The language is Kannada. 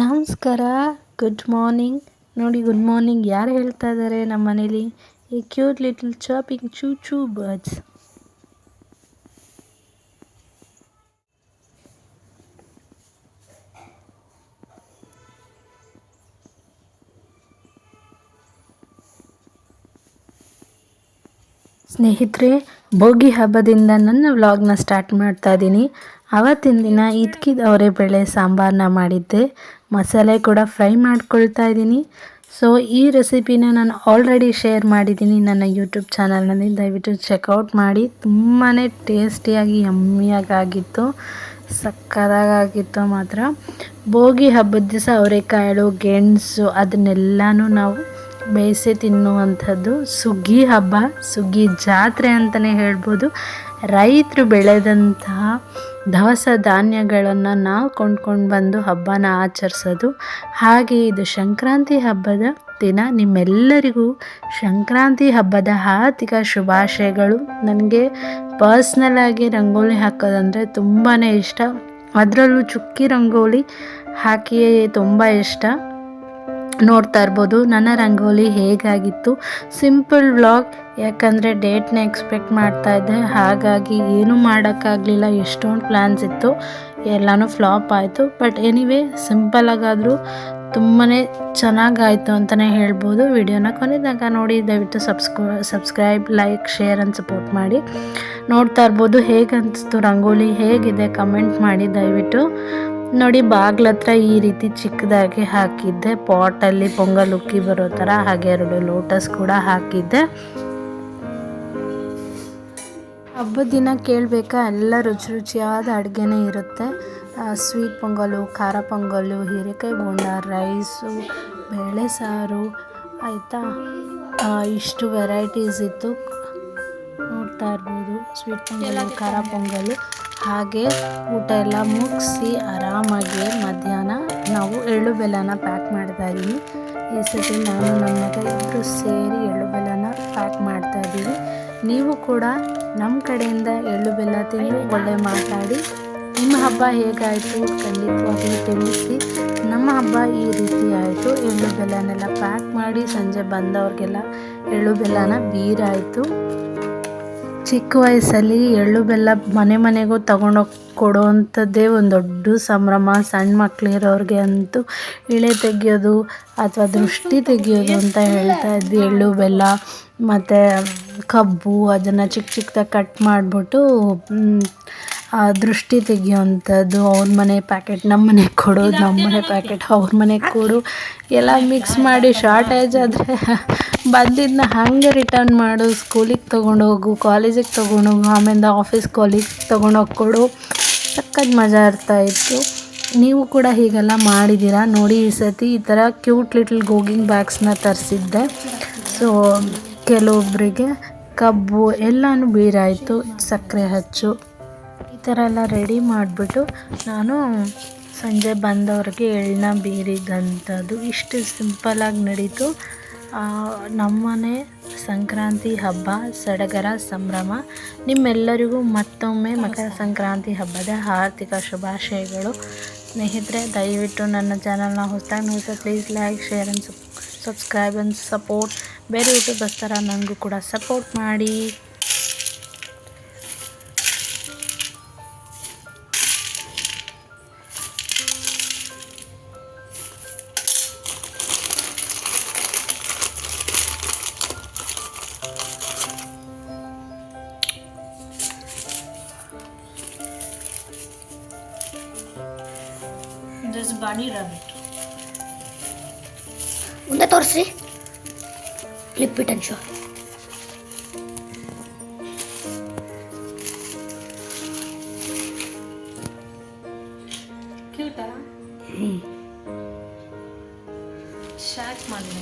ನಮಸ್ಕಾರ. ಗುಡ್ ಮಾರ್ನಿಂಗ್ ನೋಡಿ ಗುಡ್ ಮಾರ್ನಿಂಗ್ ಯಾರು ಹೇಳ್ತಾ ಇದ್ದಾರೆ ನಮ್ಮ ಮನೇಲಿ ಈ cute little chopping choo choo birds ಸ್ನೇಹಿತರೆ, ಭೋಗಿ ಹಬ್ಬದಿಂದ ನನ್ನ ವ್ಲಾಗ್ನ ಸ್ಟಾರ್ಟ್ ಮಾಡ್ತಾ ಇದ್ದೀನಿ ಆವತ್ತಿನ ದಿನ ಇದ್ಕಿದ ಬೇಳೆ ಸಾಂಬಾರನ್ನ ಮಾಡಿದ್ದೆ. ಮಸಾಲೆ ಕೂಡ ಫ್ರೈ ಮಾಡ್ಕೊಳ್ತಾ ಇದ್ದೀನಿ. ಸೊ ಈ ರೆಸಿಪಿನ ನಾನು ಆಲ್ರೆಡಿ ಶೇರ್ ಮಾಡಿದ್ದೀನಿ ನನ್ನ ಯೂಟ್ಯೂಬ್ ಚಾನಲ್ನಲ್ಲಿ ದಯವಿಟ್ಟು ಚೆಕ್ಔಟ್ ಮಾಡಿ. ತುಂಬಾ ಟೇಸ್ಟಿಯಾಗಿ ಯಮ್ಮಿಯಾಗಿ ಆಗಿತ್ತು ಸಕ್ಕದಾಗಿತ್ತು ಮಾತ್ರ. ಭೋಗಿ ಹಬ್ಬದ ದಿವಸ ಅವರೆಕಾಳು, ಗೆಣಸು ಅದನ್ನೆಲ್ಲನೂ ನಾವು ಬೇಯಿಸಿ ತಿನ್ನುವಂಥದ್ದು. ಸುಗ್ಗಿ ಹಬ್ಬ, ಸುಗ್ಗಿ ಜಾತ್ರೆ ಅಂತಲೇ ಹೇಳ್ಬೋದು. ರೈತರು ಬೆಳೆದಂತಹ ದವಸ ಧಾನ್ಯಗಳನ್ನು ನಾವು ಕೊಂಡ್ಕೊಂಡು ಬಂದು ಹಬ್ಬನ ಆಚರಿಸೋದು. ಹಾಗೆ ಇದು ಸಂಕ್ರಾಂತಿ ಹಬ್ಬದ ದಿನ. ನಿಮ್ಮೆಲ್ಲರಿಗೂ ಸಂಕ್ರಾಂತಿ ಹಬ್ಬದ ಹಾರ್ದಿಕ ಶುಭಾಶಯಗಳು. ನನಗೆ ಪರ್ಸ್ನಲಾಗಿ ರಂಗೋಲಿ ಹಾಕೋದಂದರೆ ತುಂಬಾ ಇಷ್ಟ. ಅದರಲ್ಲೂ ಚುಕ್ಕಿ ರಂಗೋಲಿ ಹಾಕಿಯೇ ತುಂಬ ಇಷ್ಟ. ನೋಡ್ತಾ ಇರ್ಬೋದು. ನನ್ನ ರಂಗೋಲಿ ಹೇಗಾಗಿತ್ತು? ಸಿಂಪಲ್ ವ್ಲಾಗ್, ಯಾಕಂದರೆ ಡೇಟ್ನ ಎಕ್ಸ್ಪೆಕ್ಟ್ ಮಾಡ್ತಾ ಇದ್ದೆ. ಹಾಗಾಗಿ ಏನೂ ಮಾಡೋಕ್ಕಾಗಲಿಲ್ಲ. ಎಷ್ಟೊಂದು ಪ್ಲ್ಯಾನ್ಸ್ ಇತ್ತು. ಎಲ್ಲನೂ ಫ್ಲಾಪ್ ಆಯಿತು. ಬಟ್ ಎನಿವೇ ಸಿಂಪಲಾಗಾದರೂ ತುಂಬಾ ಚೆನ್ನಾಗಾಯಿತು ಅಂತಲೇ ಹೇಳ್ಬೋದು. ವಿಡಿಯೋನ ಕೊನೆದಾಗ ನೋಡಿ. ದಯವಿಟ್ಟು subscribe subscribe, like, share and support ಮಾಡಿ. ನೋಡ್ತಾ ಇರ್ಬೋದು. ಹೇಗೆ ಅನಿಸ್ತು ರಂಗೋಲಿ? ಹೇಗಿದೆ? ಕಮೆಂಟ್ ಮಾಡಿ. ದಯವಿಟ್ಟು. ನೋಡಿ, ಬಾಗ್ಲ ಹತ್ರ ಈ ರೀತಿ ಚಿಕ್ಕದಾಗಿ ಹಾಕಿದ್ದೆ. ಪಾಟಲ್ಲಿ ಪೊಂಗಲ್ ಉಕ್ಕಿ ಬರೋ ಥರ, ಹಾಗೆ ಎರಡು ಲೋಟಸ್ ಕೂಡ ಹಾಕಿದ್ದೆ. ಹಬ್ಬದ ದಿನ ಕೇಳಬೇಕಾ, ಎಲ್ಲ ರುಚಿ ರುಚಿಯಾದ ಅಡುಗೆನೇ ಇರುತ್ತೆ. ಸ್ವೀಟ್ ಪೊಂಗಲು, ಖಾರ ಪೊಂಗಲು, ಹೀರೆಕಾಯಿ ಬೋಂಡ ರೈಸು ಬೇಳೆ ಸಾರು, ಆಯಿತಾ? ಇಷ್ಟು ವೆರೈಟೀಸ್ ಇತ್ತು. ನೋಡ್ತಾ ಇರ್ಬೋದು. ಸ್ವೀಟ್ ಪೊಂಗಲ್ ಖಾರ ಪೊಂಗಲ್ ಹಾಗೆ ಊಟ ಎಲ್ಲ ಮುಗಿಸಿ ಆರಾಮಾಗಿ ಮಧ್ಯಾಹ್ನ ನಾವು ಎಳ್ಳು ಬೆಲ್ಲನ ಪ್ಯಾಕ್ ಮಾಡ್ತಾ ಇದ್ದೀವಿ ಈ ಸತಿ ನಾನು ನಮ್ಮ ಮಗ ಇಬ್ಬರು ಸೇರಿ ಎಳ್ಳು ಬೆಲ್ಲನ ಪ್ಯಾಕ್ ಮಾಡ್ತಾ ಇದ್ದೀವಿ. ನೀವು ಕೂಡ ನಮ್ಮ ಕಡೆಯಿಂದ ಎಳ್ಳು ಬೆಲ್ಲ ತಿಂದು ಒಳ್ಳೆ ಮಾತಾಡಿ. ನಿಮ್ಮ ಹಬ್ಬ ಹೇಗಾಯಿತು ಖಂಡಿತವಾಗ್ಲೂ ತಿಳಿಸಿ. ನಮ್ಮ ಹಬ್ಬ ಈ ರೀತಿ ಆಯಿತು. ಎಳ್ಳು ಬೆಲ್ಲನೆಲ್ಲ ಪ್ಯಾಕ್ ಮಾಡಿ ಸಂಜೆ ಬಂದವ್ರಿಗೆಲ್ಲ ಎಳ್ಳು ಬೆಲ್ಲನ ಬೀರಾಯಿತು. ಚಿಕ್ಕ ವಯಸ್ಸಲ್ಲಿ ಎಳ್ಳು ಬೆಲ್ಲ ಮನೆ ಮನೆಗೂ ತಗೊಂಡೋಗಿ ಕೊಡೋವಂಥದ್ದೇ ಒಂದು ದೊಡ್ಡ ಸಂಭ್ರಮ. ಸಣ್ಣ ಮಕ್ಕಳಿರೋರಿಗೆ ಅಂತೂ ಇಳೆ ತೆಗೆಯೋದು ಅಥವಾ ದೃಷ್ಟಿ ತೆಗೆಯೋದು ಅಂತ ಹೇಳ್ತಾ ಇದ್ವಿ. ಎಳ್ಳು ಬೆಲ್ಲ ಮತ್ತು ಕಬ್ಬು, ಅದನ್ನು ಚಿಕ್ಕ ಚಿಕ್ಕದಾಗಿ ಕಟ್ ಮಾಡಿಬಿಟ್ಟು ದೃಷ್ಟಿ ತೆಗಿಯೋವಂಥದ್ದು ಅವ್ರ ಮನೆ ಪ್ಯಾಕೆಟ್ ನಮ್ಮ ಮನೆಗೆ ಕೊಡು ನಮ್ಮ ಮನೆ ಪ್ಯಾಕೆಟ್ ಅವ್ರ ಮನೆಗೆ ಕೊಡು. ಎಲ್ಲ ಮಿಕ್ಸ್ ಮಾಡಿ ಶಾರ್ಟೇಜ್ ಆದರೆ ಬಂದಿದ್ದನ್ನ ಹಾಗೆ ರಿಟರ್ನ್ ಮಾಡು. ಸ್ಕೂಲಿಗೆ ತೊಗೊಂಡೋಗು ಕಾಲೇಜಿಗೆ ತೊಗೊಂಡೋಗು ಆಮೇಲೆ ಆಫೀಸ್ ಕಾಲೇಜ್ ತೊಗೊಂಡೋಗಿ ಕೊಡು. ಸಕ್ಕತ್ ಮಜಾ ಇರ್ತಾಯಿತ್ತು ನೀವು ಕೂಡ ಹೀಗೆಲ್ಲ ಮಾಡಿದ್ದೀರಾ? ನೋಡಿ ಈ ಸತಿ ಈ ಥರ ಕ್ಯೂಟ್ ಲಿಟಲ್ ಗೋಗಿಂಗ್ ಬ್ಯಾಗ್ಸ್ನ ತರಿಸಿದ್ದೆ. ಸೊ ಕೆಲವೊಬ್ಬರಿಗೆ ಕಬ್ಬು ಎಲ್ಲನೂ ಬೀರಾಯಿತು ಸಕ್ಕರೆ ಹಚ್ಚು. ಥರ ಎಲ್ಲ ರೆಡಿ ಮಾಡಿಬಿಟ್ಟು ನಾನು ಸಂಜೆ ಬಂದವ್ರಿಗೆ ಎಳ್ಳನ್ನ ಬೀರಿದಂಥದ್ದು ಇಷ್ಟು ಸಿಂಪಲಾಗಿ ನಡೀತು. ನಮ್ಮನೆ ಸಂಕ್ರಾಂತಿ ಹಬ್ಬ, ಸಡಗರ, ಸಂಭ್ರಮ, ನಿಮ್ಮೆಲ್ಲರಿಗೂ ಮತ್ತೊಮ್ಮೆ ಮಕರ ಸಂಕ್ರಾಂತಿ ಹಬ್ಬದ ಆರ್ಥಿಕ ಶುಭಾಶಯಗಳು. ಸ್ನೇಹಿತರೆ, ದಯವಿಟ್ಟು ನನ್ನ ಚಾನಲ್ನ ಹೊಸದಾಗಿ ನೋಡಿದ್ರೆ please like share and subscribe and support ಬೇರೆ ಯೂಟ್ಯೂಬರ್ಸ್ ಥರ ನನಗೂ ಕೂಡ ಸಪೋರ್ಟ್ ಮಾಡಿ. ಬಾಡಿ ರಾಬಿಟ್ ಮುಂದೆ ತೋರಿಸ್ರಿ. ಲಿಪ್ ಇಟ್ ಅಂಡ್ ಶೋ ಕ್ಯೂಟಾ ಶಾರ್ಟ್ ಮಾಡಿ